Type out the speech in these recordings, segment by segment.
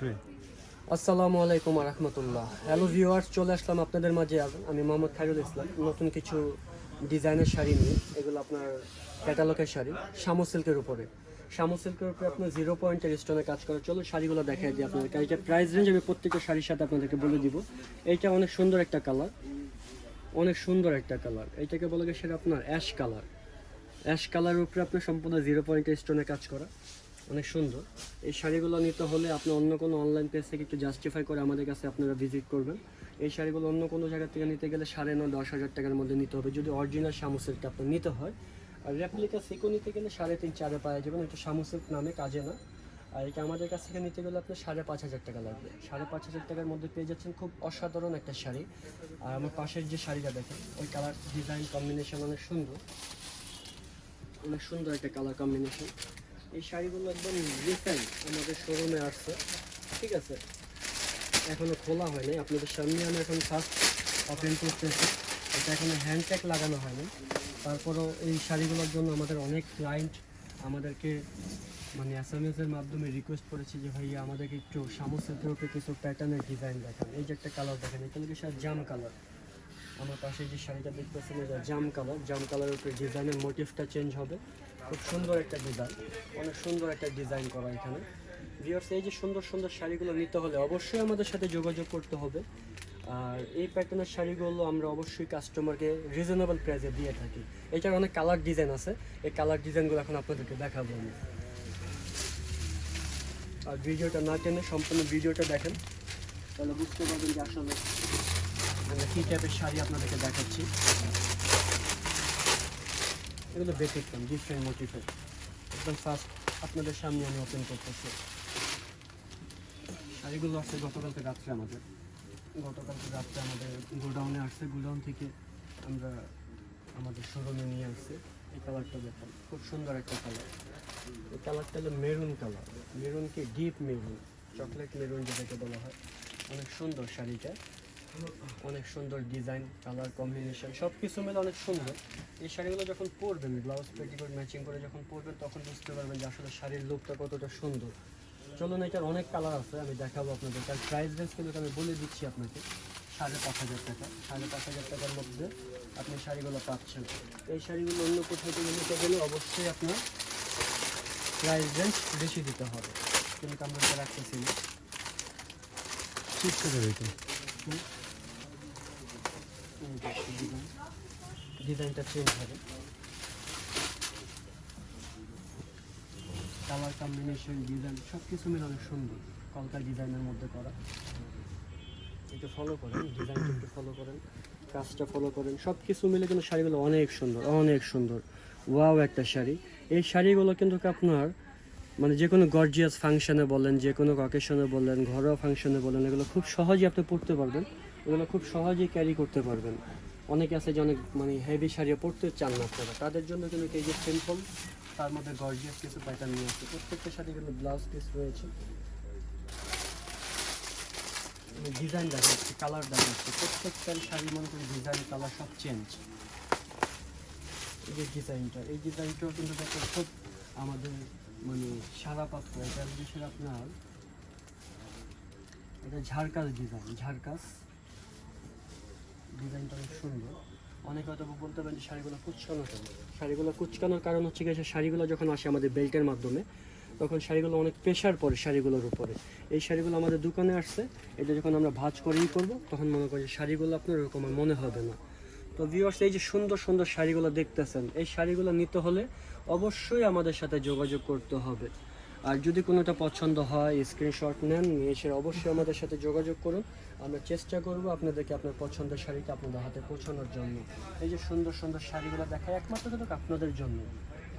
আসসালামু আলাইকুম রহমতুল্লাহ। Hello viewers চলে আসলাম আপনাদের মাঝে। আমি মোহাম্মদ খাইরুল ইসলাম। নতুন কিছু ডিজাইনের শাড়ি নিয়ে। এগুলো আপনার ক্যাটালগের শাড়ি শামু সিল্কের উপরে। শামু সিল্কের উপরে আপনার জিরো পয়েন্টের স্টোনে কাজ করে চলো শাড়িগুলো দেখাই দিই আপনাদেরকে। এইটা প্রাইস রেঞ্জ আমি প্রত্যেকটা শাড়ির সাথে আপনাদেরকে বলে দিব। এইটা অনেক সুন্দর একটা কালার অনেক সুন্দর একটা কালার এইটাকে বলে গেছে আপনার অ্যাশ কালার অ্যাশ কালারের উপরে আপনার সম্পূর্ণ জিরো পয়েন্টের স্টোনে কাজ করা। অনেক সুন্দর। এই শাড়িগুলো নিতে হলে আপনি অন্য কোনো অনলাইন পেজ থেকে একটু জাস্টিফাই করে আমাদের কাছে আপনারা ভিজিট করবেন। এই শাড়িগুলো অন্য কোনো জায়গা থেকে নিতে গেলে সাড়ে নয়, দশ হাজার টাকার মধ্যে নিতে হবে। যদি অরিজিনাল শামুসেলটা আপনার নিতে হয়। আর রেপ্লিকা সিকো নিতে গেলে সাড়ে তিন, চারে পাওয়া যাবেন এটা শামুসেল নামে, কাজে না। আর এটা আমাদের কাছ থেকে নিতে গেলে আপনার সাড়ে পাঁচ হাজার টাকা লাগবে। সাড়ে পাঁচ হাজার টাকার মধ্যে পেয়ে যাচ্ছেন খুব অসাধারণ একটা শাড়ি। আর আমার পাশের যে শাড়িটা দেখেন, ওই কালার ডিজাইন কম্বিনেশন অনেক সুন্দর। অনেক সুন্দর একটা কালার কম্বিনেশন এই শাড়িগুলো একদম রিসেন্ট আমাদের শোরুমে আসছে, ঠিক আছে? এখনও খোলা হয়নি। আপনাদের সামনে আমি এখন ফার্স্ট ওপেন করতেছি। এটা এখনও হ্যান্ডট্যাগ লাগানো হয়নি। তারপরও এই শাড়িগুলোর জন্য আমাদের অনেক ক্লায়েন্ট আমাদেরকে মানে এস এম এর মাধ্যমে রিকোয়েস্ট করেছে যে, ভাইয়া, আমাদেরকে একটু সামসের উপরে কিছু প্যাটার্নের ডিজাইন দেখান। এই যে একটা কালার দেখেন, এখানে কি স্যার জাম কালার আমার পাশে যে শাড়িটা দেখতেছেন, এটা জাম কালার জাম কালারের উপরে ডিজাইনের মোটিভটা চেঞ্জ হবে। খুব সুন্দর একটা ডিজাইন অনেক সুন্দর একটা ডিজাইন করা এখানে। ভিউয়ার্স এই যে সুন্দর সুন্দর শাড়িগুলো নিতে হলে অবশ্যই আমাদের সাথে যোগাযোগ করতে হবে। আর এই প্যাটার্নের শাড়িগুলো আমরা অবশ্যই কাস্টমারকে রিজনেবল প্রাইসে দিয়ে থাকি। এটার অনেক কালার ডিজাইন আছে। এই কালার ডিজাইনগুলো এখন আপনাদেরকে দেখাবো আমি। আর ভিডিওটা না টেনে সম্পূর্ণ ভিডিওটা দেখেন। তাহলে বুঝতে পারবেন যে আসলে আমরা কী টাইপের শাড়ি আপনাদেরকে দেখাচ্ছি। এগুলো ব্যতিক্রম ডিফারেন্ট মোটিভের একদম ফার্স্ট আপনাদের সামনে আমি ওপেন করতেছি। শাড়িগুলো আসছে গতকালকে রাত্রে আমাদের। গতকালকে রাত্রে আমাদের গোডাউনে আসছে, গোডাউন থেকে আমরা আমাদের শোরুমে নিয়ে আসছে। এই কালারটা দেখেন, খুব সুন্দর একটা কালার এই কালারটা হলো মেরুন কালার মেরুনকে ডিপ মেরুন চকলেট মেরুন যেটাকে বলা হয়। অনেক সুন্দর শাড়িটা। অনেক সুন্দর ডিজাইন কালার কম্বিনেশন সব কিছু মিলে অনেক সুন্দর। এই শাড়িগুলো যখন পরবেন ব্লাউজ পেটিকোট ম্যাচিং করে যখন পরবেন তখন বুঝতে পারবেন যে আসলে শাড়ির লুকটা কতটা সুন্দর। চলুন এটার অনেক কালার আছে আমি দেখাবো আপনাদের। তার প্রাইস রেঞ্জ কিন্তু আমি বলে দিচ্ছি আপনাকে। সাড়ে পাঁচ হাজার টাকা। সাড়ে পাঁচ হাজার টাকার মধ্যে আপনি শাড়িগুলো পাচ্ছেন। এই শাড়িগুলো অন্য কোথাও থেকে নিতে গেলে অবশ্যই আপনার প্রাইস রেঞ্জ বেশি দিতে হবে। কিন্তু আমরা রাখতেছি না। ঠিক করে দিতে হুম। এই দেখছি ডিজাইন ডিজাইনটা চেঞ্জ হবে। কালার কম্বিনেশন ডিজাইন সব কিছু মিলে অনেক সুন্দর। কলকা ডিজাইনের মধ্যে করা। একটু ফলো করেন, ডিজাইনটা একটু ফলো করেন, কাজটা ফলো করেন। সব কিছু মিলে কিন্তু শাড়িগুলো অনেক সুন্দর অনেক সুন্দর। ওয়াও একটা শাড়ি। এই শাড়িগুলো কিন্তু আপনার মানে যে কোনো গর্জিয়াস ফাংশনে বলেন, যে কোনো অকেশনে বলেন, ঘরোয়া ফাংশনে বলেন, এগুলো খুব সহজেই আপনি পরতে পারবেন। এগুলো খুব সহজেই ক্যারি করতে পারবেন। অনেকে আছে যে অনেক মানে হেভি শাড়ি পরতে চান না আপনারা। তাদের জন্য কিন্তু এই যে সিম্পল তার মধ্যে গর্জিয়াস কিছু প্যাটার্ন নিয়ে আছে প্রত্যেকটা শাড়ি কিন্তু ব্লাউজ পিস রয়েছে। ডিজাইন দেখা যাচ্ছে কালার দেখা যাচ্ছে প্রত্যেকটা শাড়ি মনে করি ডিজাইন কালার সব চেঞ্জ এই যে ডিজাইনটা এই ডিজাইনটাও কিন্তু খুব আমাদের মানে সারা পাত্র, এটা বিশেষ আপনার, এটা ঝাড়কাস ডিজাইন ঝাড়কাস ডিজাইনটা অনেক সুন্দর। অনেকে হয়তো বলতে পারেন যে শাড়িগুলো কুচকানো কেন শাড়িগুলো কুচকানোর কারণ হচ্ছে গিয়ে শাড়িগুলো যখন আসে আমাদের বেল্টের মাধ্যমে, তখন শাড়িগুলো অনেক প্রেশার পড়ে শাড়িগুলোর উপরে। এই শাড়িগুলো আমাদের দোকানে আসছে, এটা যখন আমরা ভাজ করেই করব, তখন মনে করি শাড়িগুলো আপনার ওরকম মনে হবে না। তো ভিউয়ার্স এই যে সুন্দর সুন্দর শাড়িগুলো দেখতেছেন, এই শাড়িগুলো নিতে হলে অবশ্যই আমাদের সাথে যোগাযোগ করতে হবে। আর যদি কোনোটা পছন্দ হয় স্ক্রিনশট নেন এসে অবশ্যই আমাদের সাথে যোগাযোগ করুন। আমরা চেষ্টা করব আপনাদেরকে আপনার পছন্দের শাড়িটা আপনাদের হাতে পৌঁছানোর জন্য। এই যে সুন্দর সুন্দর শাড়িগুলো দেখায় একমাত্র কিন্তু আপনাদের জন্য।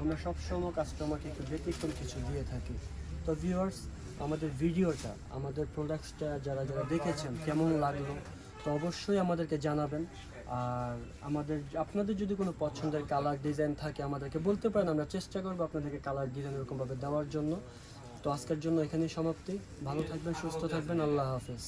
আমরা সবসময় কাস্টমারকে একটু ব্যতিক্রম কিছু দিয়ে থাকি। তো ভিউয়ার্স আমাদের ভিডিওটা, আমাদের প্রোডাক্টসটা যারা যারা দেখেছেন, কেমন লাগল, তো অবশ্যই আমাদেরকে জানাবেন। আর আমাদের আপনাদের যদি কোনো পছন্দের কালার ডিজাইন থাকে আমাদেরকে বলতে পারেন, আমরা চেষ্টা করব আপনাদেরকে কালার ডিজাইন এরকমভাবে দেওয়ার জন্য। তো আজকের জন্য এখানেই সমাপ্তি। ভালো থাকবেন, সুস্থ থাকবেন। আল্লাহ হাফেজ।